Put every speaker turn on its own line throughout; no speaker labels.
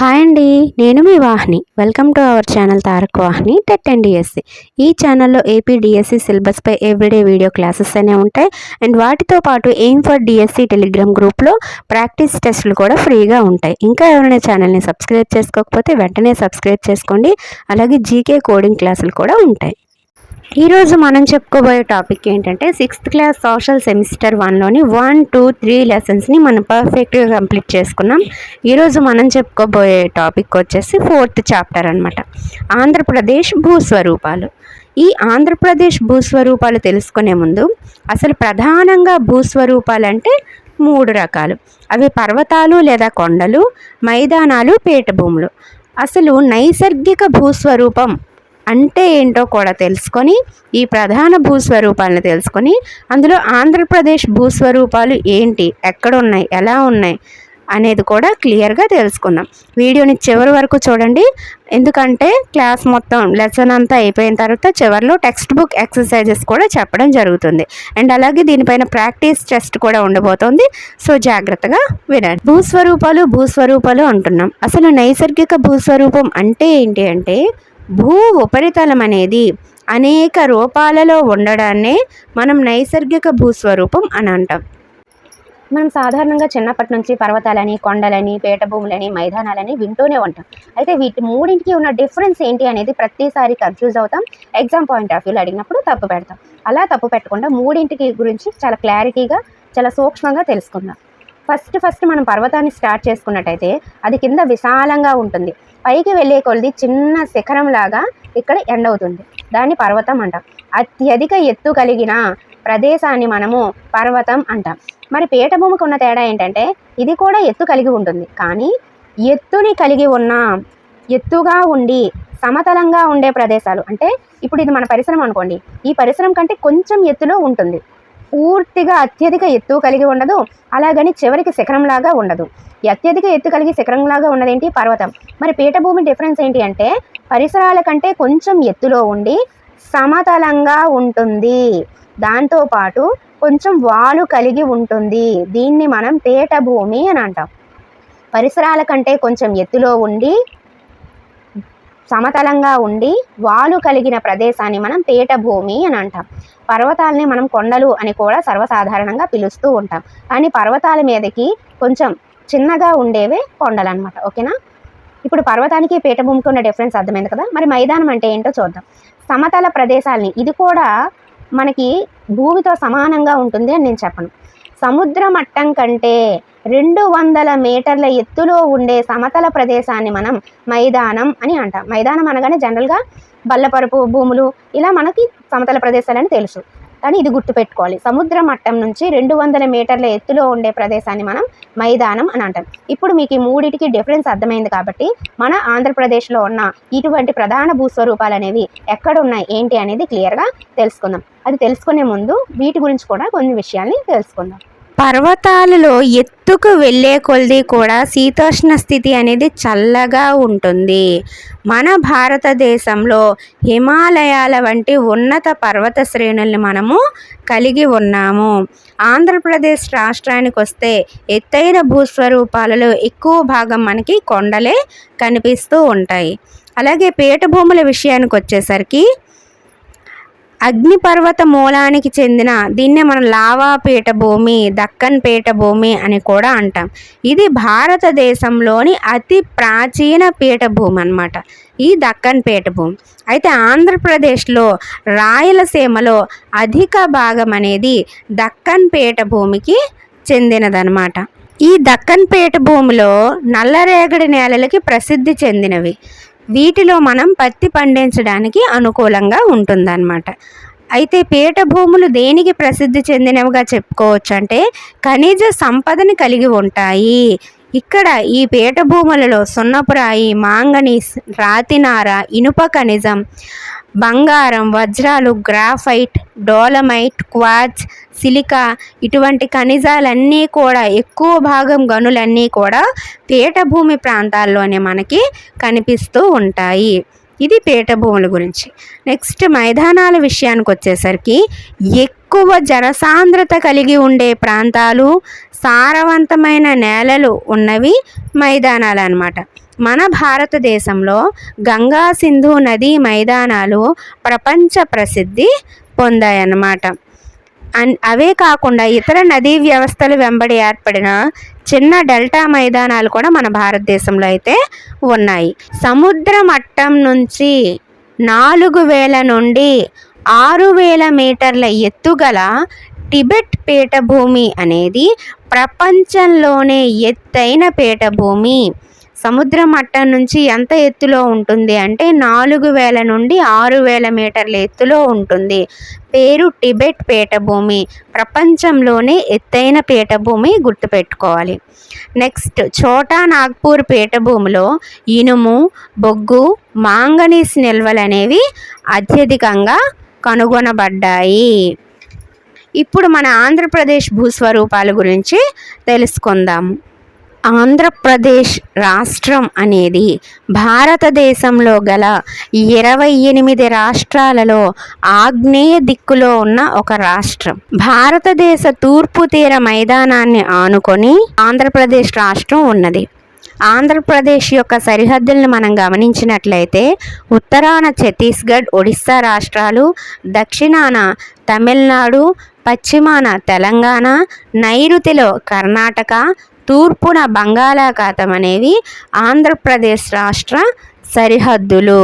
Hi అండి నేను మీ Vahini. Welcome to our channel Tarak Vahini TET and DSC ఈ ఛానల్లో ఏపీ డిఎస్సి సిలబస్పై ఎవ్రీడే వీడియో క్లాసెస్ అనే ఉంటాయి. అండ్ వాటితో పాటు ఎయిమ్ ఫర్ డిఎస్సి టెలిగ్రామ్ గ్రూప్లో ప్రాక్టీస్ టెస్టులు కూడా ఫ్రీగా ఉంటాయి. ఇంకా ఎవరైనా ఛానల్ని సబ్స్క్రైబ్ చేసుకోకపోతే వెంటనే సబ్స్క్రైబ్ చేసుకోండి. అలాగే జీకే కోడింగ్ క్లాసులు కూడా ఉంటాయి. ఈరోజు మనం చెప్పుకోబోయే టాపిక్ ఏంటంటే సిక్స్త్ క్లాస్ సోషల్ సెమిస్టర్ వన్లోని వన్ టూ త్రీ లెసన్స్ని మనం పర్ఫెక్ట్గా కంప్లీట్ చేసుకున్నాం. ఈరోజు మనం చెప్పుకోబోయే టాపిక్ వచ్చేసి ఫోర్త్ చాప్టర్ అనమాట ఆంధ్రప్రదేశ్ భూస్వరూపాలు. ఈ ఆంధ్రప్రదేశ్ భూస్వరూపాలు తెలుసుకునే ముందు అసలు ప్రధానంగా భూస్వరూపాలు అంటే మూడు రకాలు. అవి పర్వతాలు లేదా కొండలు మైదానాలు పీఠభూములు. అసలు నైసర్గిక భూస్వరూపం అంటే ఏంటో కూడా తెలుసుకొని ఈ ప్రధాన భూస్వరూపాలను తెలుసుకొని అందులో ఆంధ్రప్రదేశ్ భూస్వరూపాలు ఏంటి ఎక్కడ ఉన్నాయి ఎలా ఉన్నాయి అనేది కూడా క్లియర్గా తెలుసుకుందాం. వీడియోని చివరి వరకు చూడండి. ఎందుకంటే క్లాస్ మొత్తం లెసన్ అంతా అయిపోయిన తర్వాత చివరిలో టెక్స్ట్ బుక్ ఎక్సర్సైజెస్ కూడా చెప్పడం జరుగుతుంది. అండ్ అలాగే దీనిపైన ప్రాక్టీస్ టెస్ట్ కూడా ఉండబోతోంది. సో జాగ్రత్తగా వినండి. భూస్వరూపాలు భూస్వరూపాలు అంటున్నాం. అసలు నైసర్గిక భూస్వరూపం అంటే ఏంటి అంటే భూ ఉపరితలం అనేది అనేక రూపాలలో ఉండడాన్నే మనం నైసర్గిక భూస్వరూపం అని అంటాం. మనం సాధారణంగా చిన్నప్పటి నుంచి పర్వతాలని కొండలని పీఠభూములని మైదానాలని వింటూనే ఉంటాం. అయితే వీటి మూడింటికి ఉన్న డిఫరెన్స్ ఏంటి అనేది ప్రతిసారి కన్ఫ్యూజ్ అవుతాం. ఎగ్జామ్ పాయింట్ ఆఫ్ వ్యూలో అడిగినప్పుడు తప్పు పెడతాం. అలా తప్పు పెట్టకుండా మూడింటికి గురించి చాలా క్లారిటీగా చాలా సూక్ష్మంగా తెలుసుకుందాం. ఫస్ట్ ఫస్ట్ మనం పర్వతాన్ని స్టార్ట్ చేసుకున్నట్టయితే అది కింద విశాలంగా ఉంటుంది. పైకి వెళ్ళే కొలది చిన్న శిఖరం లాగా ఇక్కడ ఎండ్ అవుతుంది. దాన్ని పర్వతం అంటాం. అత్యధిక ఎత్తు కలిగిన ప్రదేశాన్ని మనము పర్వతం అంటాం. మరి పీఠభూమికి ఉన్న తేడా ఏంటంటే ఇది కూడా ఎత్తు కలిగి ఉంటుంది. కానీ ఎత్తుని కలిగి ఉన్న ఎత్తుగా ఉండి సమతలంగా ఉండే ప్రదేశాలు అంటే ఇప్పుడు ఇది మన పరిసరం అనుకోండి. ఈ పరిసరం కంటే కొంచెం ఎత్తులో ఉంటుంది. పూర్తిగా అత్యధిక ఎత్తు కలిగి ఉండదు. అలాగని చివరికి శిఖరంలాగా ఉండదు. అత్యధిక ఎత్తు కలిగి శిఖరంలాగా ఉన్నదేంటి? పర్వతం. మరి పీఠభూమి డిఫరెన్స్ ఏంటి అంటే పరిసరాల కంటే కొంచెం ఎత్తులో ఉండి సమతలంగా ఉంటుంది. దాంతోపాటు కొంచెం వాలు కలిగి ఉంటుంది. దీన్ని మనం పీఠభూమి అని అంటాం. పరిసరాల కంటే కొంచెం ఎత్తులో ఉండి సమతలంగా ఉండి వాలు కలిగిన ప్రదేశాన్ని మనం పీఠభూమి అని అంటాం. పర్వతాలని మనం కొండలు అని కూడా సర్వసాధారణంగా పిలుస్తూ ఉంటాం. కానీ పర్వతాల మీదకి కొంచెం చిన్నగా ఉండేవే కొండలు అనమాట ఓకేనా? ఇప్పుడు పర్వతానికి పీఠభూమికి ఉన్న డిఫరెన్స్ అర్థమైంది కదా? మరి మైదానం అంటే ఏంటో చూద్దాం. సమతల ప్రదేశాలని ఇది కూడా మనకి భూమితో సమానంగా ఉంటుంది అని నేను చెప్పను. సముద్ర మట్టం కంటే రెండు వందల మీటర్ల ఎత్తులో ఉండే సమతల ప్రదేశాన్ని మనం మైదానం అని అంటాం. మైదానం అనగానే జనరల్గా బల్లపరుపు భూములు ఇలా మనకి సమతల ప్రదేశాలని తెలుసు. కానీ ఇది గుర్తుపెట్టుకోవాలి. సముద్ర మట్టం నుంచి రెండు వందల మీటర్ల ఎత్తులో ఉండే ప్రదేశాన్ని మనం మైదానం అని అంటాం. ఇప్పుడు మీకు ఈ మూడిటికి డిఫరెన్స్ అర్థమైంది కాబట్టి మన ఆంధ్రప్రదేశ్లో ఉన్న ఇటువంటి ప్రధాన భూస్వరూపాలు అనేవి ఎక్కడ ఉన్నాయి ఏంటి అనేది క్లియర్గా తెలుసుకుందాం. అది తెలుసుకునే ముందు వీటి గురించి కూడా కొన్ని విషయాల్ని తెలుసుకుందాం. పర్వతాలలో ఎత్తుకు వెళ్ళే కొలది కూడా శీతోష్ణ స్థితి అనేది చల్లగా ఉంటుంది. మన భారతదేశంలో హిమాలయాల వంటి ఉన్నత పర్వత శ్రేణుల్ని మనము కలిగి ఉన్నాము. ఆంధ్రప్రదేశ్ రాష్ట్రానికి వస్తే ఎత్తైన భూస్వరూపాలలో ఎక్కువ భాగం మనకి కొండలే కనిపిస్తూ ఉంటాయి. అలాగే పీఠభూముల విషయానికి వచ్చేసరికి అగ్నిపర్వత మూలానికి చెందిన దీన్నే మనం లావా పీఠభూమి దక్కన్ పీఠభూమి అని కూడా అంటాం. ఇది భారతదేశంలోని అతి ప్రాచీన పీఠభూమి అనమాట ఈ దక్కన్ పీఠభూమి అయితే ఆంధ్రప్రదేశ్లో రాయలసీమలో అధిక భాగం అనేది దక్కన్ పీఠభూమికి చెందినదనమాట ఈ దక్కన్ పీఠభూమిలో నల్లరేగడి నేలలకి ప్రసిద్ధి చెందినవి. వీటిలో మనం పత్తి పండించడానికి అనుకూలంగా ఉంటుందన్నమాట. అయితే పీఠభూములు దేనికి ప్రసిద్ధి చెందినవిగా చెప్పుకోవచ్చు అంటే ఖనిజ సంపదని కలిగి ఉంటాయి. ఇక్కడ ఈ పీఠభూములలో సున్నపురాయి మాంగనీస్ రాతినార ఇనుప ఖనిజం బంగారం వజ్రాలు గ్రాఫైట్ డోలమైట్ క్వార్ట్జ్ సిలికా ఇటువంటి ఖనిజాలన్నీ కూడా ఎక్కువ భాగం గనులన్నీ కూడా పీఠభూమి ప్రాంతాల్లోనే మనకి కనిపిస్తూ ఉంటాయి. ఇది పీఠభూముల గురించి. నెక్స్ట్ మైదానాల విషయానికి వచ్చేసరికి ఎక్కువ జనసాంద్రత కలిగి ఉండే ప్రాంతాలు సారవంతమైన నేలలు ఉన్నవి మైదానాలు అన్నమాట. మన భారతదేశంలో గంగా సింధు నదీ మైదానాలు ప్రపంచ ప్రసిద్ధి పొందాయన్నమాట. అవే కాకుండా ఇతర నదీ వ్యవస్థలు వెంబడి ఏర్పడిన చిన్న డెల్టా మైదానాలు కూడా మన భారతదేశంలో అయితే ఉన్నాయి. సముద్ర మట్టం నుంచి నాలుగు వేల నుండి ఆరు వేల మీటర్ల ఎత్తుగల టిబెట్ పీఠభూమి అనేది ప్రపంచంలోనే ఎత్తైన పీఠభూమి. సముద్ర మట్టం నుంచి ఎంత ఎత్తులో ఉంటుంది అంటే నాలుగు వేల నుండి ఆరు వేల మీటర్ల ఎత్తులో ఉంటుంది. పేరు టిబెట్ పీఠభూమి. ప్రపంచంలోనే ఎత్తైన పీఠభూమి గుర్తుపెట్టుకోవాలి. నెక్స్ట్ చోటా నాగ్పూర్ పీఠభూమిలో ఇనుము బొగ్గు మాంగనీస్ నిల్వలు అనేవి అత్యధికంగా కనుగొనబడ్డాయి. ఇప్పుడు మన ఆంధ్రప్రదేశ్ భూస్వరూపాల గురించి తెలుసుకుందాము ఆంధ్రప్రదేశ్ రాష్ట్రం అనేది భారతదేశంలో గల ఇరవై ఎనిమిది రాష్ట్రాలలో ఆగ్నేయ దిక్కులో ఉన్న ఒక రాష్ట్రం. భారతదేశ తూర్పు తీర మైదానాన్ని ఆనుకొని ఆంధ్రప్రదేశ్ రాష్ట్రం ఉన్నది. ఆంధ్రప్రదేశ్ యొక్క సరిహద్దులను మనం గమనించినట్లయితే ఉత్తరాన ఛత్తీస్గఢ్ ఒడిస్సా రాష్ట్రాలు దక్షిణాన తమిళనాడు పశ్చిమాన తెలంగాణ నైరుతిలో కర్ణాటక తూర్పున బంగాళాఖాతం అనేవి ఆంధ్రప్రదేశ్ రాష్ట్ర సరిహద్దులు.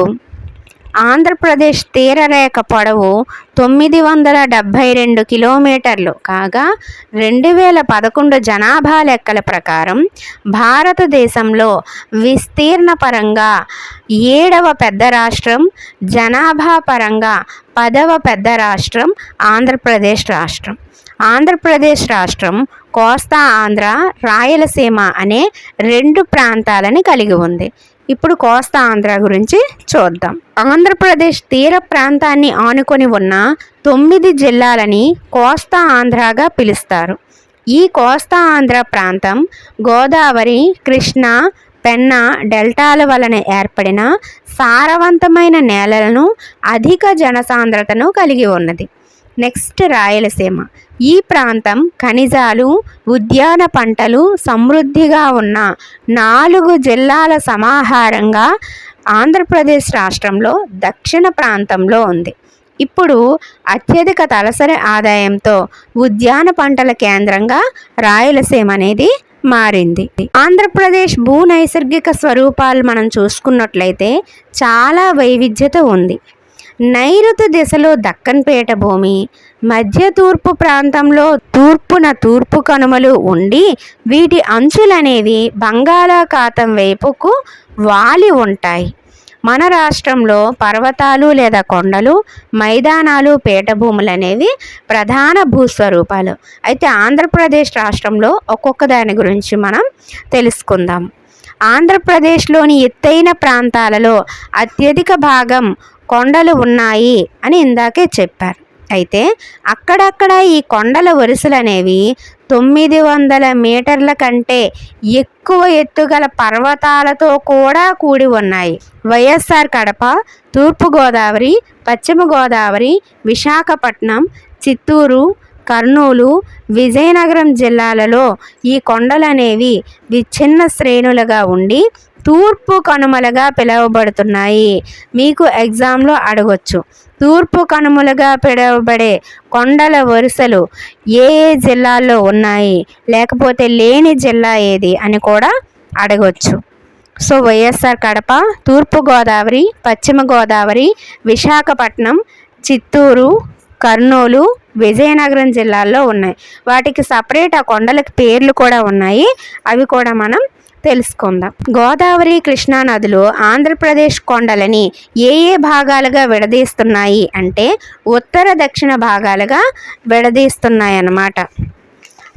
ఆంధ్రప్రదేశ్ తీరరేఖ పొడవు తొమ్మిది వందల డెబ్భై రెండు కిలోమీటర్లు కాగా రెండు వేల పదకొండు జనాభా లెక్కల ప్రకారం భారతదేశంలో విస్తీర్ణ పరంగా ఏడవ పెద్ద రాష్ట్రం జనాభా పరంగా పదవ పెద్ద రాష్ట్రం ఆంధ్రప్రదేశ్ రాష్ట్రం. ఆంధ్రప్రదేశ్ రాష్ట్రం కోస్తా ఆంధ్ర రాయలసీమ అనే రెండు ప్రాంతాలని కలిగి ఉంది. ఇప్పుడు కోస్తా ఆంధ్ర గురించి చూద్దాం. ఆంధ్రప్రదేశ్ తీర ప్రాంతాన్ని ఆనుకొని ఉన్న తొమ్మిది జిల్లాలని కోస్తా ఆంధ్రగా పిలుస్తారు. ఈ కోస్తా ఆంధ్ర ప్రాంతం గోదావరి కృష్ణా పెన్నా డెల్టాల వలన ఏర్పడిన సారవంతమైన నేలలను అధిక జనసాంద్రతను కలిగి ఉన్నది. నెక్స్ట్ రాయలసీమ. ఈ ప్రాంతం ఖనిజాలు ఉద్యాన పంటలు సమృద్ధిగా ఉన్న నాలుగు జిల్లాల సమాహారంగా ఆంధ్రప్రదేశ్ రాష్ట్రంలో దక్షిణ ప్రాంతంలో ఉంది. ఇప్పుడు అత్యధిక తలసరి ఆదాయంతో ఉద్యాన పంటల కేంద్రంగా రాయలసీమ అనేది మారింది. ఆంధ్రప్రదేశ్ భూ నైసర్గిక స్వరూపాలు మనం చూసుకున్నట్లయితే చాలా వైవిధ్యత ఉంది. నైరుతి దిశలో దక్కన్ భూమి మధ్య తూర్పు ప్రాంతంలో తూర్పున తూర్పు కనుమలు ఉండి వీటి అంచులనేవి బంగాళాఖాతం వైపుకు వాలి ఉంటాయి. మన రాష్ట్రంలో పర్వతాలు లేదా కొండలు మైదానాలు పీఠభూములు అనేవి ప్రధాన భూస్వరూపాలు. అయితే ఆంధ్రప్రదేశ్ రాష్ట్రంలో ఒక్కొక్క దాని గురించి మనం తెలుసుకుందాం. ఆంధ్రప్రదేశ్లోని ఎత్తైన ప్రాంతాలలో అత్యధిక భాగం కొండలు ఉన్నాయి అని ఇందాకే చెప్పారు. అయితే అక్కడక్కడ ఈ కొండల వరుసలు అనేవి తొమ్మిది వందల మీటర్ల కంటే ఎక్కువ ఎత్తుగల పర్వతాలతో కూడా కూడి ఉన్నాయి. వైఎస్ఆర్ కడప తూర్పుగోదావరి పశ్చిమ గోదావరి విశాఖపట్నం చిత్తూరు కర్నూలు విజయనగరం జిల్లాలలో ఈ కొండలనేవి విచ్ఛిన్న శ్రేణులుగా ఉండి తూర్పు కనుమలుగా పిలువబడుతున్నాయి. మీకు ఎగ్జామ్లో అడగొచ్చు. తూర్పు కనుమలుగా పిలువబడే కొండల వరుసలు ఏ ఏ జిల్లాల్లో ఉన్నాయి? లేకపోతే లేని జిల్లా ఏది అని కూడా అడగొచ్చు. సో వైఎస్ఆర్ కడప తూర్పుగోదావరి పశ్చిమ గోదావరి విశాఖపట్నం చిత్తూరు కర్నూలు విజయనగరం జిల్లాల్లో ఉన్నాయి. వాటికి సపరేట్ ఆ కొండలకు పేర్లు కూడా ఉన్నాయి. అవి కూడా మనం తెలుసుకుందాం. గోదావరి కృష్ణా నదులు ఆంధ్రప్రదేశ్ కొండలని ఏ ఏ భాగాలుగా విడదీస్తున్నాయి అంటే ఉత్తర దక్షిణ భాగాలుగా విడదీస్తున్నాయి అన్నమాట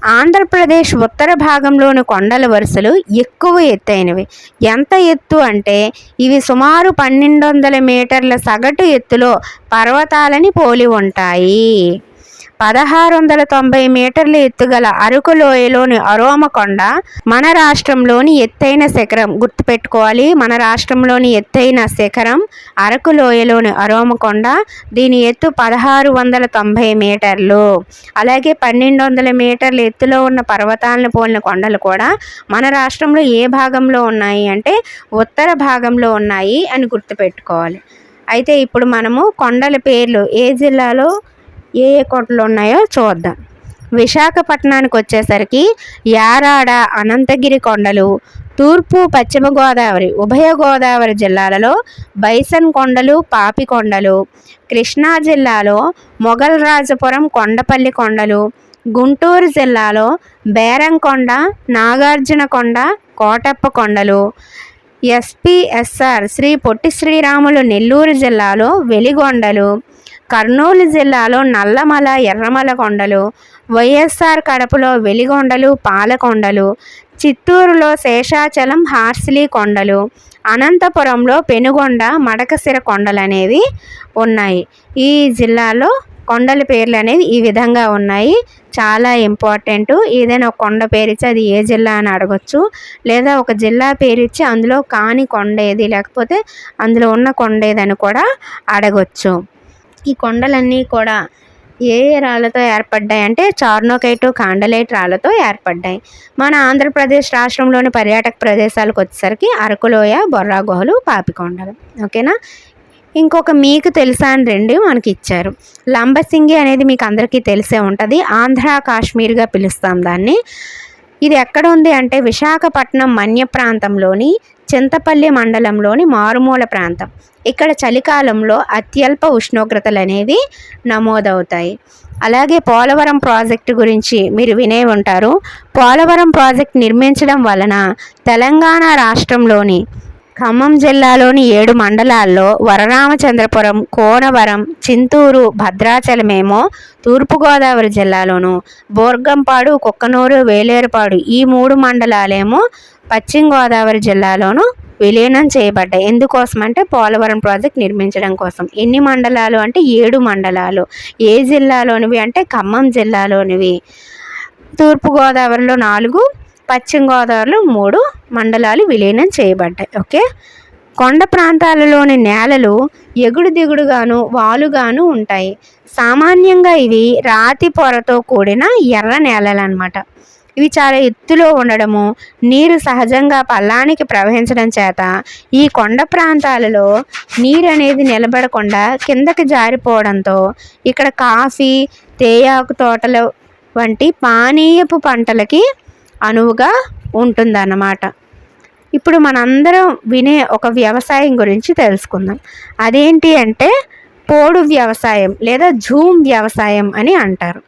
ఆంధ్రప్రదేశ్ ఉత్తర భాగంలోని కొండల వరుసలు ఎక్కువ ఎత్తైనవి. ఎంత ఎత్తు అంటే ఇవి సుమారు పన్నెండు వందల మీటర్ల సగటు ఎత్తులో పర్వతాలని పోలి ఉంటాయి. పదహారు వందల తొంభై మీటర్ల ఎత్తుగల అరకు లోయలోని అరోమకొండ మన రాష్ట్రంలోని ఎత్తైన శిఖరం గుర్తుపెట్టుకోవాలి. మన రాష్ట్రంలోని ఎత్తైన శిఖరం అరకు లోయలోని అరోమకొండ దీని ఎత్తు పదహారు వందల తొంభై మీటర్లు. అలాగే పన్నెండు వందల మీటర్ల ఎత్తులో ఉన్న పర్వతాలను పోలిన కొండలు కూడా మన రాష్ట్రంలో ఏ భాగంలో ఉన్నాయి అంటే ఉత్తర భాగంలో ఉన్నాయి అని గుర్తుపెట్టుకోవాలి. అయితే ఇప్పుడు మనము కొండల పేర్లు ఏ జిల్లాలో ఏ ఏ కోటలు ఉన్నాయో చూద్దాం. విశాఖపట్నానికి వచ్చేసరికి యారాడ అనంతగిరి కొండలు తూర్పు పశ్చిమ గోదావరి ఉభయ గోదావరి జిల్లాలలో బైసన్ కొండలు పాపి కొండలు కృష్ణా జిల్లాలో మొఘల్ రాజపురం కొండపల్లి కొండలు గుంటూరు జిల్లాలో బేరంకొండ నాగార్జున కొండ కోటప్ప కొండలు ఎస్పిఎస్ఆర్ శ్రీ పొట్టి శ్రీరాములు నెల్లూరు జిల్లాలో వెలిగొండలు కర్నూలు జిల్లాలో నల్లమల ఎర్రమల కొండలు వైఎస్ఆర్ కడపలో వెలిగొండలు పాలకొండలు చిత్తూరులో శేషాచలం హార్సిలీ కొండలు అనంతపురంలో పెనుగొండ మడకసిర కొండలు అనేవి ఉన్నాయి. ఈ జిల్లాలో కొండల పేర్లు అనేవి ఈ విధంగా ఉన్నాయి. చాలా ఇంపార్టెంట్. ఏదైనా ఒక కొండ పేరు ఇచ్చి అది ఏ జిల్లా అని అడగచ్చు. లేదా ఒక జిల్లా పేరు ఇచ్చి అందులో కాని కొండ ఏది? లేకపోతే అందులో ఉన్న కొండ ఏదని కూడా అడగచ్చు. ఈ కొండలన్నీ కూడా ఏ ఏ రాళ్ళతో ఏర్పడ్డాయి అంటే చార్నోకైటు కాండలైట్ రాళ్ళతో ఏర్పడ్డాయి. మన ఆంధ్రప్రదేశ్ రాష్ట్రంలోని పర్యాటక ప్రదేశాలకు వచ్చేసరికి అరకులోయ బొర్రా గుహలు పాపికొండలు. ఓకేనా? ఇంకొక మీకు తెలుసా అని రెండు మనకి ఇచ్చారు. లంబసింగి అనేది మీకు అందరికీ తెలిసే ఉంటుంది. ఆంధ్ర కాశ్మీర్గా పిలుస్తాం దాన్ని. ఇది ఎక్కడ ఉంది అంటే విశాఖపట్నం మన్య ప్రాంతంలోని చింతపల్లి మండలంలోని మారుమూల ప్రాంతం. ఇక్కడ చలికాలంలో అత్యల్ప ఉష్ణోగ్రతలు అనేవి నమోదవుతాయి. అలాగే పోలవరం ప్రాజెక్టు గురించి మీరు వినే ఉంటారు. పోలవరం ప్రాజెక్ట్ నిర్మించడం వలన తెలంగాణ రాష్ట్రంలోని ఖమ్మం జిల్లాలోని ఏడు మండలాల్లో వరరామచంద్రపురం కోనవరం చింతూరు భద్రాచలమేమో తూర్పుగోదావరి జిల్లాలోను బోర్గంపాడు కుక్కనూరు వేలేరుపాడు ఈ మూడు మండలాలేమో పశ్చిమ గోదావరి జిల్లాలోను విలీనం చేయబడ్డాయి ఎందుకోసం అంటే పోలవరం ప్రాజెక్ట్ నిర్మించడం కోసం. ఎన్ని మండలాలు అంటే ఏడు మండలాలు. ఏ జిల్లాలోనివి అంటే ఖమ్మం జిల్లాలోనివి. తూర్పుగోదావరిలో నాలుగు పశ్చిమ గోదావరిలో మూడు మండలాలు విలీనం చేయబడ్డాయి. ఓకే? కొండ ప్రాంతాలలోని నేలలు ఎగుడు దిగుడుగాను వాలుగాను ఉంటాయి. సామాన్యంగా ఇవి రాతి పొరతో కూడిన ఎర్ర నేలలు అనమాట ఇవి చాలా ఎత్తులో ఉండడము నీరు సహజంగా పల్లానికి ప్రవహించడం చేత ఈ కొండ ప్రాంతాలలో నీరు అనేది నిలబడకుండా కిందకి జారిపోవడంతో ఇక్కడ కాఫీ తేయాకు తోటలు వంటి పానీయపు పంటలకి అనువుగా ఉంటుందన్నమాట. ఇప్పుడు మనందరం వినే ఒక వ్యవసాయం గురించి తెలుసుకుందాం. అదేంటి అంటే పోడు వ్యవసాయం లేదా జూమ్ వ్యవసాయం అని అంటారు.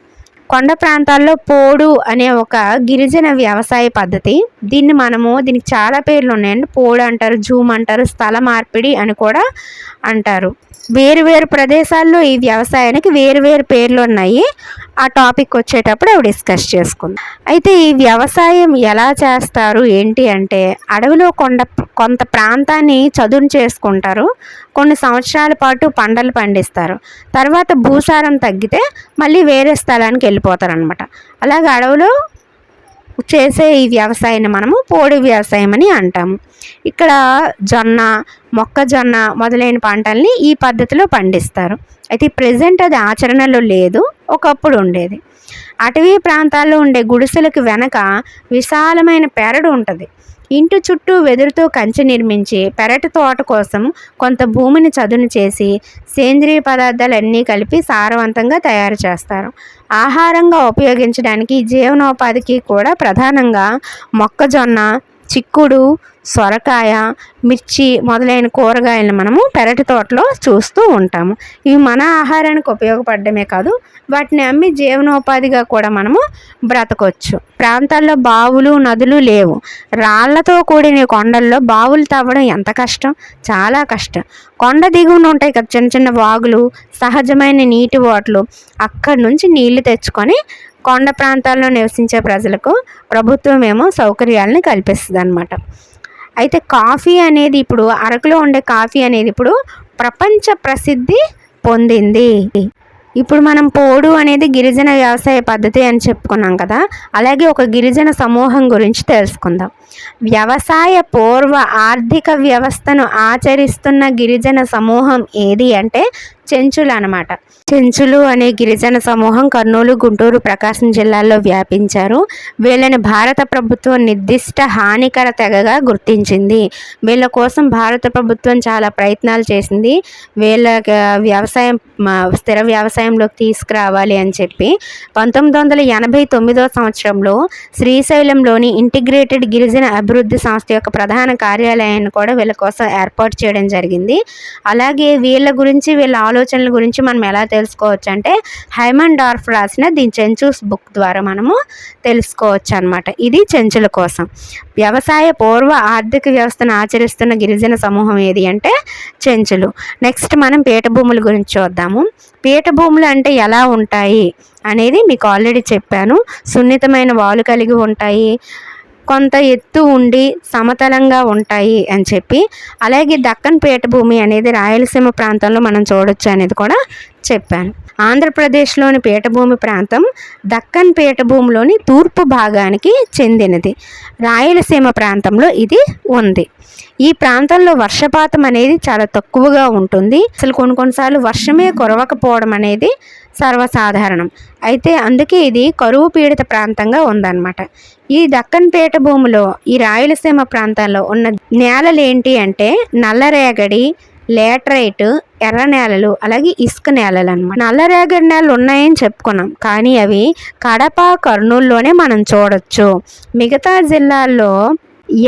కొండ ప్రాంతాల్లో పోడు అనే ఒక గిరిజన వ్యవసాయ పద్ధతి. దీన్ని మనము దీనికి చాలా పేర్లు ఉన్నాయండి. పోడు అంటారు జూమ్ అంటారు స్థల మార్పిడి అని కూడా అంటారు. వేరు వేరు ప్రదేశాల్లో ఈ వ్యవసాయానికి వేరు వేరు పేర్లు ఉన్నాయి. ఆ టాపిక్ వచ్చేటప్పుడు అవి డిస్కస్ చేసుకుందాం. అయితే ఈ వ్యవసాయం ఎలా చేస్తారు? ఏంటి అంటే అడవిలో కొండ కొంత ప్రాంతాన్ని చదును చేసుకుంటారు. కొన్ని సంవత్సరాల పాటు పంటలు పండిస్తారు. తర్వాత భూసారం తగ్గితే మళ్ళీ వేరే స్థలానికి వెళ్ళిపోతారు అనమాట అలాగే అడవిలో చేసే ఈ వ్యవసాయాన్ని మనము పోడి వ్యవసాయం అని అంటాము. ఇక్కడ జొన్న మొక్కజొన్న మొదలైన పంటల్ని ఈ పద్ధతిలో పండిస్తారు. అయితే ప్రజెంట్ అది ఆచరణలో లేదు ఒకప్పుడు ఉండేది. అటవీ ప్రాంతాల్లో ఉండే గుడిసెలకు వెనక విశాలమైన పెరడు ఉంటుంది. ఇంటి చుట్టూ వెదురుతో కంచె నిర్మించి పెరటి తోట కోసం కొంత భూమిని చదును చేసి సేంద్రియ పదార్థాలన్నీ కలిపి సారవంతంగా తయారు చేస్తారు. ఆహారంగా ఉపయోగించడానికి జీవనోపాధికి కూడా ప్రధానంగా మొక్కజొన్న చిక్కుడు సొరకాయ మిర్చి మొదలైన కూరగాయలను మనము పెరటి తోటలో చూస్తూ ఉంటాము. ఇవి మన ఆహారానికి ఉపయోగపడమే కాదు వాటిని అమ్మి జీవనోపాధిగా కూడా మనము బ్రతకొచ్చు. ప్రాంతాల్లో బావులు నదులు లేవు. రాళ్ళతో కూడిన కొండల్లో బావులు తవ్వడం ఎంత కష్టం? చాలా కష్టం. కొండ దిగువన ఉంటాయి కదా చిన్న చిన్న వాగులు సహజమైన నీటి ఓటలు అక్కడి నుంచి నీళ్ళు తెచ్చుకొని కొండ ప్రాంతాల్లో నివసించే ప్రజలకు ప్రభుత్వం ఏమో సౌకర్యాలను కల్పిస్తుంది అనమాట అయితే కాఫీ అనేది ఇప్పుడు అరకులో ఉండే కాఫీ అనేది ఇప్పుడు ప్రపంచ ప్రసిద్ధి పొందింది. ఇప్పుడు మనం పోడు అనేది గిరిజన వ్యవసాయ పద్ధతి అని చెప్పుకున్నాం కదా అలాగే ఒక గిరిజన సమూహం గురించి తెలుసుకుందాం. వ్యవసాయ పూర్వ ఆర్థిక వ్యవస్థను ఆచరిస్తున్న గిరిజన సమూహం ఏది అంటే చెంచులు అనమాట చెంచులు అనే గిరిజన సమూహం కర్నూలు గుంటూరు ప్రకాశం జిల్లాల్లో వ్యాపించారు. వీళ్ళని భారత ప్రభుత్వం నిర్దిష్ట హానికర తెగగా గుర్తించింది. వీళ్ళ కోసం భారత ప్రభుత్వం చాలా ప్రయత్నాలు చేసింది. వీళ్ళ వ్యవసాయం స్థిర వ్యవసాయంలోకి తీసుకురావాలి అని చెప్పి. పంతొమ్మిది వందల ఎనభై తొమ్మిదో సంవత్సరంలో శ్రీశైలంలోని ఇంటిగ్రేటెడ్ గిరిజన అభివృద్ధి సంస్థ యొక్క ప్రధాన కార్యాలయాన్ని కూడా వీళ్ళ కోసం ఏర్పాటు చేయడం జరిగింది. అలాగే వీళ్ళ గురించి వీళ్ళ ఆలోచనల గురించి మనం ఎలా తెలుసుకోవచ్చు అంటే హైమన్ డార్ఫ్ రాసిన ది చెంచూస్ బుక్ ద్వారా మనము తెలుసుకోవచ్చు అనమాట ఇది చెంచుల కోసం. వ్యవసాయ పూర్వ ఆర్థిక వ్యవస్థను ఆచరిస్తున్న గిరిజన సమూహం ఏది అంటే చెంచులు. నెక్స్ట్ మనం పీఠభూముల గురించి చూద్దాము. పీఠభూములు అంటే ఎలా ఉంటాయి అనేది మీకు ఆల్రెడీ చెప్పాను. సున్నితమైన వాలు కలిగి ఉంటాయి. కొంత ఎత్తు ఉండి సమతలంగా ఉంటాయి అని చెప్పి అలాగే దక్కన్ పీఠభూమి అనేది రాయలసీమ ప్రాంతంలో మనం చూడొచ్చు అనేది కూడా చెప్పాను. ఆంధ్రప్రదేశ్లోని పీఠభూమి ప్రాంతం దక్కన్ పీఠభూమిలోని తూర్పు భాగానికి చెందినది. రాయలసీమ ప్రాంతంలో ఇది ఉంది. ఈ ప్రాంతంలో వర్షపాతం అనేది చాలా తక్కువగా ఉంటుంది. అసలు కొన్ని కొన్నిసార్లు వర్షమే కురవకపోవడం అనేది సర్వసాధారణం. అయితే అందుకే ఇది కరువు పీడిత ప్రాంతంగా ఉందన్నమాట. ఈ దక్కన్ పీఠ భూమిలో ఈ రాయలసీమ ప్రాంతాల్లో ఉన్న నేలలు ఏంటి అంటే నల్లరేగడి లేటరైట్ ఎర్ర నేలలు అలాగే ఇసుక నేలలు అనమాట నల్లరేగడి నేలలు ఉన్నాయని చెప్పుకున్నాం. కానీ అవి కడప కర్నూలులోనే మనం చూడొచ్చు. మిగతా జిల్లాల్లో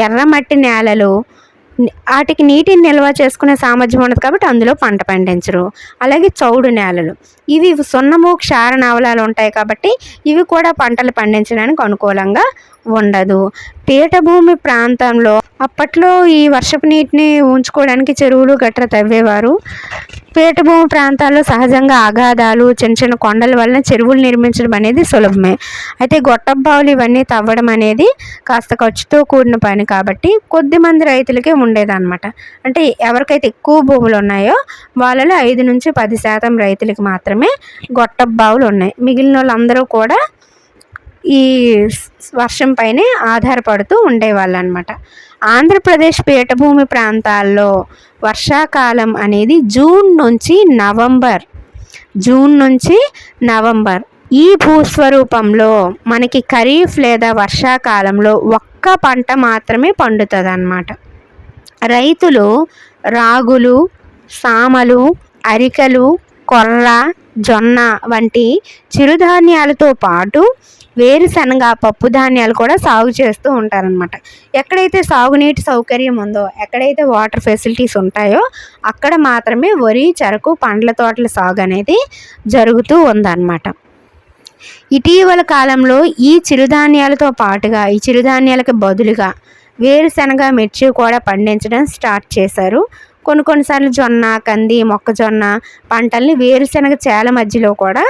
ఎర్రమట్టి నేలలు వాటికి నీటిని నిల్వ చేసుకునే సామర్థ్యం ఉండదు కాబట్టి అందులో పంట పండించరు. అలాగే చౌడు నేలలు. ఇవి సున్నము క్షార నవలాలు ఉంటాయి కాబట్టి ఇవి కూడా పంటలు పండించడానికి అనుకూలంగా ఉండదు. పీఠభూమి ప్రాంతంలో అప్పట్లో ఈ వర్షపు నీటిని ఉంచుకోవడానికి చెరువులు గట్ర తవ్వేవారు. పీఠభూమి ప్రాంతాల్లో సహజంగా అగాధాలు చిన్న చిన్న కొండల వలన చెరువులు నిర్మించడం అనేది సులభమే. అయితే గొట్టబావులు ఇవన్నీ తవ్వడం అనేది కాస్త ఖర్చుతో కూడిన పని కాబట్టి కొద్ది మంది రైతులకే ఉండేదన్నమాట. అంటే ఎవరికైతే ఎక్కువ భూములు ఉన్నాయో వాళ్ళలో ఐదు నుంచి పది శాతం రైతులకి మాత్రమే గొట్టబావులు ఉన్నాయి. మిగిలిన వాళ్ళందరూ కూడా ఈ వర్షం పైనే ఆధారపడుతూ ఉండేవాళ్ళు అనమాట ఆంధ్రప్రదేశ్ పీఠభూమి ప్రాంతాల్లో వర్షాకాలం అనేది జూన్ నుంచి నవంబర్ జూన్ నుంచి నవంబర్. ఈ భూస్వరూపంలో మనకి ఖరీఫ్ లేదా వర్షాకాలంలో ఒక్క పంట మాత్రమే పండుతుంది అన్నమాట రైతులు రాగులు సామలు అరికలు కొర్ర జొన్న వంటి చిరుధాన్యాలతో పాటు వేరుశనగ పప్పు ధాన్యాలు కూడా సాగు చేస్తూ ఉంటారనమాట ఎక్కడైతే సాగునీటి సౌకర్యం ఉందో ఎక్కడైతే వాటర్ ఫెసిలిటీస్ ఉంటాయో అక్కడ మాత్రమే వరి చెరకు పండ్ల తోటల సాగు అనేది జరుగుతూ ఉందన్నమాట. ఇటీవల కాలంలో ఈ చిరుధాన్యాలతో పాటుగా ఈ చిరుధాన్యాలకు బదులుగా వేరుశనగ మిర్చి కూడా పండించడం స్టార్ట్ చేశారు. కొన్ని కొన్నిసార్లు జొన్న కంది మొక్కజొన్న పంటల్ని వేరుశనగ చేల మధ్యలో కూడా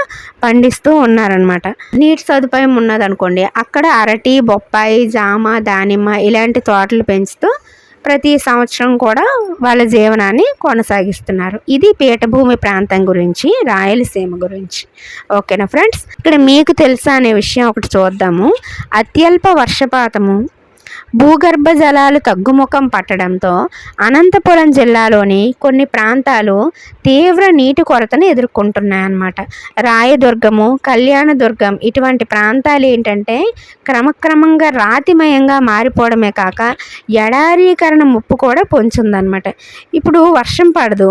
పండిస్తూ ఉన్నారనమాట నీటి సదుపాయం ఉన్నదనుకోండి అక్కడ అరటి బొప్పాయి జామ దానిమ్మ ఇలాంటి తోటలు పెంచుతూ ప్రతి సంవత్సరం కూడా వాళ్ళ జీవనాన్ని కొనసాగిస్తున్నారు. ఇది పీఠభూమి ప్రాంతం గురించి రాయలసీమ గురించి. ఓకేనా ఫ్రెండ్స్? ఇక్కడ మీకు తెలుసా అనే విషయం ఒకటి చూద్దాము. అత్యల్ప వర్షపాతము భూగర్భ జలాలు తగ్గుముఖం పట్టడంతో అనంతపురం జిల్లాలోని కొన్ని ప్రాంతాలు తీవ్ర నీటి కొరతను ఎదుర్కొంటున్నాయన్నమాట. రాయదుర్గము కళ్యాణదుర్గం ఇటువంటి ప్రాంతాలు ఏంటంటే క్రమక్రమంగా రాతిమయంగా మారిపోవడమే కాక ఎడారీకరణ ముప్పు కూడా పొంచుందన్నమాట ఇప్పుడు వర్షం పడదు.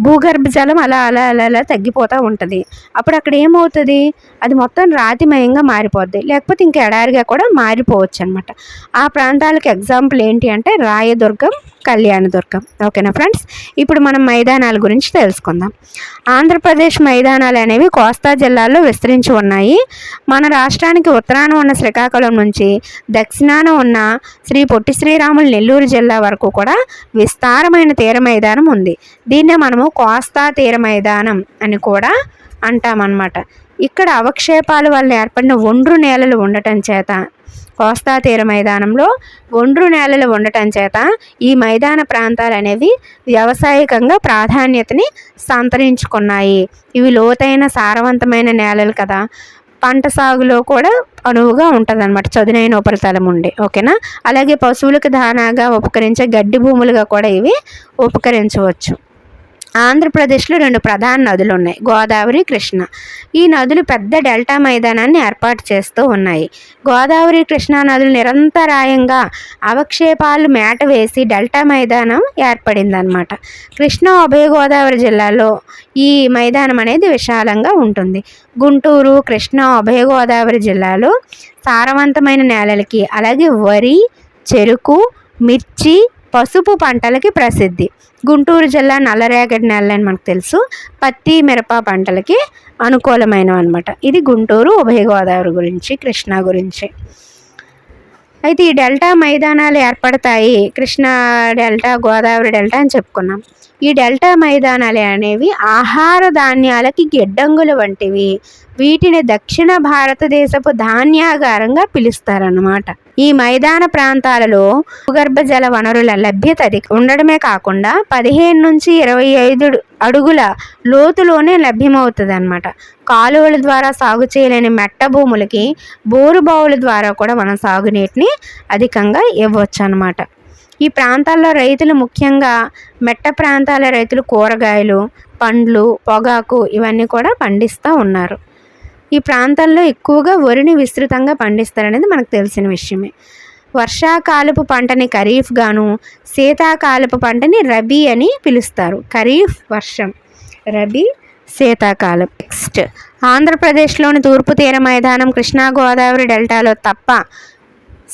భూగర్భ జలం అలా అలా అలా అలా తగ్గిపోతూ ఉంటుంది. అప్పుడు అక్కడ ఏమవుతుంది? అది మొత్తం రాతిమయంగా మారిపోద్ది. లేకపోతే ఇంకా ఎడారిగా కూడా మారిపోవచ్చు అనమాట ఆ ప్రాంతాలకు ఎగ్జాంపుల్ ఏంటి అంటే రాయదుర్గం కళ్యాణదుర్గం. ఓకేనా ఫ్రెండ్స్? ఇప్పుడు మనం మైదానాల గురించి తెలుసుకుందాం. ఆంధ్రప్రదేశ్ మైదానాలు అనేవి కోస్తా జిల్లాల్లో విస్తరించి ఉన్నాయి. మన రాష్ట్రానికి ఉత్తరాన ఉన్న శ్రీకాకుళం నుంచి దక్షిణాన ఉన్న శ్రీ పొట్టి శ్రీరాములు నెల్లూరు జిల్లా వరకు కూడా విస్తారమైన తీర మైదానం ఉంది. దీన్నే మనము కోస్తా తీర మైదానం అని కూడా అంటామన్నమాట. ఇక్కడ అవక్షేపాల వల్ల ఏర్పడిన ఒండ్రు నేలలు ఉండటం చేత కోస్తా తీర మైదానంలో ఒండ్రు నేలలు ఉండటం చేత ఈ మైదాన ప్రాంతాలు అనేవి వ్యవసాయకంగా ప్రాధాన్యతని సంతరించుకున్నాయి. ఇవి లోతైన సారవంతమైన నేలలు కదా. పంట సాగులో కూడా అనువుగా ఉంటుంది అనమాట చదునైన ఉపరితలం ఉండే ఓకేనా? అలాగే పశువులకు దానాగా ఉపకరించే గడ్డి భూములుగా కూడా ఇవి ఉపకరించవచ్చు. ఆంధ్రప్రదేశ్లో రెండు ప్రధాన నదులు ఉన్నాయి గోదావరి కృష్ణ. ఈ నదులు పెద్ద డెల్టా మైదానాన్ని ఏర్పాటు చేస్తూ ఉన్నాయి. గోదావరి కృష్ణా నదులు నిరంతరాయంగా అవక్షేపాలు మేట వేసి డెల్టా మైదానం ఏర్పడిందనమాట కృష్ణా ఉభయ గోదావరి జిల్లాలో ఈ మైదానం అనేది విశాలంగా ఉంటుంది. గుంటూరు కృష్ణా ఉభయ గోదావరి జిల్లాలో సారవంతమైన నేలలకి అలాగే వరి చెరుకు మిర్చి పసుపు పంటలకి ప్రసిద్ధి. గుంటూరు జిల్లా నల్లరేగడి నేల అని మనకు తెలుసు. పత్తి మిరప పంటలకి అనుకూలమైనవి అనమాట ఇది గుంటూరు ఉభయ గోదావరి గురించి కృష్ణా గురించి. అయితే ఈ డెల్టా మైదానాలు ఏర్పడతాయి. కృష్ణా డెల్టా గోదావరి డెల్టా అని చెప్పుకున్నాం. ఈ డెల్టా మైదానాలు అనేవి ఆహార ధాన్యాలకి గిడ్డంగులు వంటివి. వీటిని దక్షిణ భారతదేశపు ధాన్యాగారంగా పిలుస్తారన్నమాట. ఈ మైదాన ప్రాంతాలలో భూగర్భ జల వనరుల లభ్యత ఉండడమే కాకుండా పదిహేను నుంచి ఇరవై ఐదు అడుగుల లోతులోనే లభ్యమవుతుంది అనమాట కాలువల ద్వారా సాగు చేయలేని మెట్ట భూములకి బోరు బావుల ద్వారా కూడా మనం సాగునీటిని అధికంగా ఇవ్వచ్చు అనమాట ఈ ప్రాంతాల్లో రైతులు ముఖ్యంగా మెట్ట ప్రాంతాల రైతులు కూరగాయలు పండ్లు పొగాకు ఇవన్నీ కూడా పండిస్తూ ఉన్నారు. ఈ ప్రాంతాల్లో ఎక్కువగా వరిని విస్తృతంగా పండిస్తారనేది మనకు తెలిసిన విషయమే. వర్షాకాలపు పంటని ఖరీఫ్ గాను శీతాకాలపు పంటని రబీ అని పిలుస్తారు. ఖరీఫ్ వర్షం రబీ శీతాకాలం. నెక్స్ట్ ఆంధ్రప్రదేశ్లోని తూర్పు తీర మైదానం కృష్ణా గోదావరి డెల్టాలో తప్ప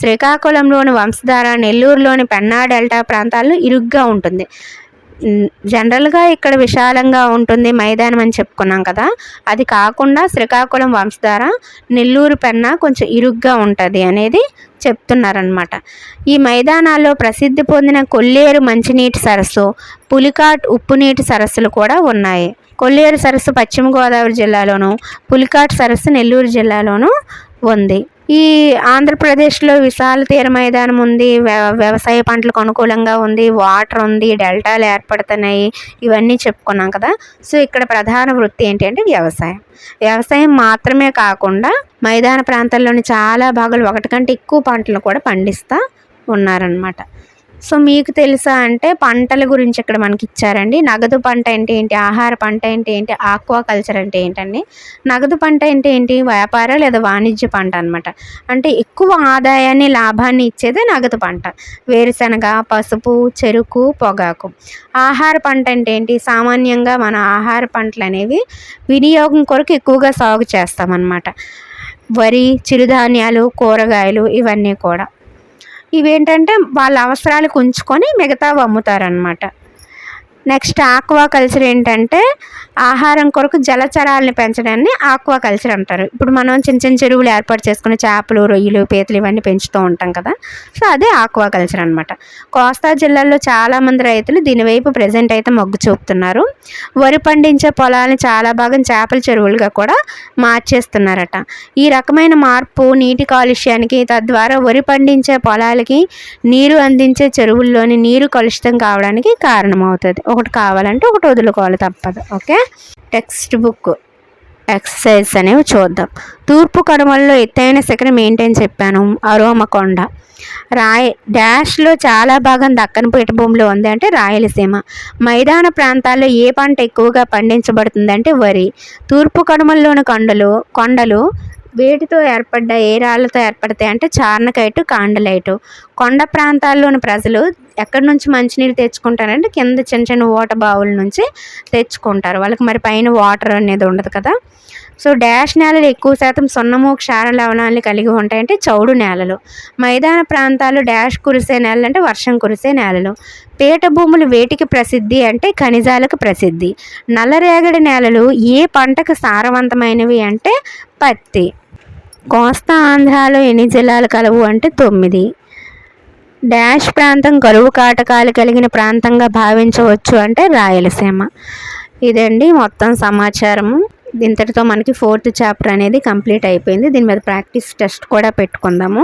శ్రీకాకుళంలోని వంశధార నెల్లూరులోని పెన్నా డెల్టా ప్రాంతాల్లో ఇరుగ్గా ఉంటుంది. జనరల్గా ఇక్కడ విశాలంగా ఉంటుంది మైదానం అని చెప్పుకున్నాం కదా. అది కాకుండా శ్రీకాకుళం వంశధార నెల్లూరు పెన్న కొంచెం ఇరుగ్గా ఉంటుంది అనేది చెప్తున్నారనమాట ఈ మైదానాల్లో ప్రసిద్ధి పొందిన కొల్లేరు మంచినీటి సరస్సు పులికాట్ ఉప్పునీటి సరస్సులు కూడా ఉన్నాయి. కొల్లేరు సరస్సు పశ్చిమ గోదావరి జిల్లాలోను పులికాట్ సరస్సు నెల్లూరు జిల్లాలోను ఉంది. ఈ ఆంధ్రప్రదేశ్లో విశాల తీర మైదానం ఉంది వ్యవసాయ పంటలకు అనుకూలంగా ఉంది వాటర్ ఉంది డెల్టాలు ఏర్పడుతున్నాయి ఇవన్నీ చెప్పుకున్నాం కదా. సో ఇక్కడ ప్రధాన వృత్తి ఏంటంటే వ్యవసాయం. వ్యవసాయం మాత్రమే కాకుండా మైదాన ప్రాంతాల్లోని చాలా భాగాలు ఒకటి కంటే ఎక్కువ పంటలు కూడా పండిస్తూ ఉన్నారనమాట సో మీకు తెలుసా అంటే పంటల గురించి ఇక్కడ మనకి ఇచ్చారండి నగదు పంట అంటే ఏంటి? ఆహార పంట అంటే ఏంటి? ఆక్వా కల్చర్ అంటే ఏంటండి? నగదు పంట అంటే ఏంటి? వ్యాపార లేదా వాణిజ్య పంట అనమాట అంటే ఎక్కువ ఆదాయాన్ని లాభాన్ని ఇచ్చేదే నగదు పంట. వేరుశనగ పసుపు చెరుకు పొగాకు. ఆహార పంట అంటే ఏంటి? సామాన్యంగా మన ఆహార పంటలు అనేవి వినియోగం కొరకు ఎక్కువగా సాగు చేస్తామన్నమాట. వరి చిరుధాన్యాలు కూరగాయలు ఇవన్నీ కూడా. ఇవేంటంటే వాళ్ళ అవసరాలకు ఉంచుకొని మిగతావి అమ్ముతారనమాట నెక్స్ట్ ఆక్వా కల్చర్ ఏంటంటే ఆహారం కొరకు జలచరాలని పెంచడాన్ని ఆక్వా కల్చర్ అంటారు. ఇప్పుడు మనం చిన్న చిన్న చెరువులు ఏర్పాటు చేసుకుని చేపలు రొయ్యలు పీతలు ఇవన్నీ పెంచుతూ ఉంటాం కదా. సో అదే ఆక్వా కల్చర్ అనమాట కోస్తా జిల్లాలో చాలామంది రైతులు దీనివైపు ప్రజెంట్ అయితే మొగ్గు చూపుతున్నారు. వరి పండించే పొలాలను చాలా భాగం చేపల చెరువులుగా కూడా మార్చేస్తున్నారట. ఈ రకమైన మార్పు నీటి కాలుష్యానికి తద్వారా వరి పండించే పొలాలకి నీరు అందించే చెరువుల్లోని నీరు కలుషితం కావడానికి కారణమవుతుంది. ఒకటి కావాలంటే ఒకటి వదులుకోవాలి తప్పదు ఓకే? టెక్స్ట్ బుక్ ఎక్సర్సైజ్ అనేవి చూద్దాం. తూర్పు కడమల్లో ఎత్తైన శిఖరం మెయింటైన్ చెప్పాను. అరోమకొండ. రాయ్ డాష్లో చాలా భాగం దక్కన పీఠభూమిలో ఉంది అంటే రాయలసీమ. మైదాన ప్రాంతాల్లో ఏ పంట ఎక్కువగా పండించబడుతుంది అంటే వరి. తూర్పు కనుమల్లోని కొండలు కొండలు వేటితో ఏర్పడ్డ ఏ రాళ్ళతో ఏర్పడతాయి అంటే చార్నకైటు కాండలైటు. కొండ ప్రాంతాల్లోని ప్రజలు ఎక్కడి నుంచి మంచినీరు తెచ్చుకుంటారంటే కింద చిన్న చిన్న ఓట బావుల నుంచి తెచ్చుకుంటారు. వాళ్ళకి మరి పైన వాటర్ అనేది ఉండదు కదా. సో డాష్ నేలలు ఎక్కువ శాతం సున్నము క్షార లవణాలు కలిగి ఉంటాయంటే చౌడు నేలలు. మైదాన ప్రాంతాలు డాష్ కురిసే నేలలు అంటే వర్షం కురిసే నేలలు. పీట భూములు వేటికి ప్రసిద్ధి అంటే ఖనిజాలకు ప్రసిద్ధి. నల్లరేగడి నేలలు ఏ పంటకు సారవంతమైనవి అంటే పత్తి. కోస్తా ఆంధ్రాలో ఎన్ని జిల్లాలు కలవు అంటే తొమ్మిది. డాష్ ప్రాంతం కరువు కాటకాలు కలిగిన ప్రాంతంగా భావించవచ్చు అంటే రాయలసీమ. ఇదండి మొత్తం సమాచారము. ఇంతటితో మనకి ఫోర్త్ చాప్టర్ అనేది కంప్లీట్ అయిపోయింది. దీని మీద ప్రాక్టీస్ టెస్ట్ కూడా పెట్టుకుందాము.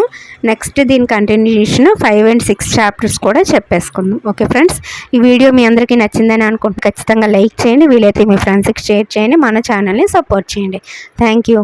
నెక్స్ట్ దీని continuation five and six chapters కూడా చెప్పేసుకుందాం. ఓకే ఫ్రెండ్స్ ఈ వీడియో మీ అందరికీ నచ్చిందని అనుకుంటే ఖచ్చితంగా లైక్ చేయండి. వీలైతే మీ ఫ్రెండ్స్కి షేర్ చేయండి. మన ఛానల్ని సపోర్ట్ చేయండి. Thank you.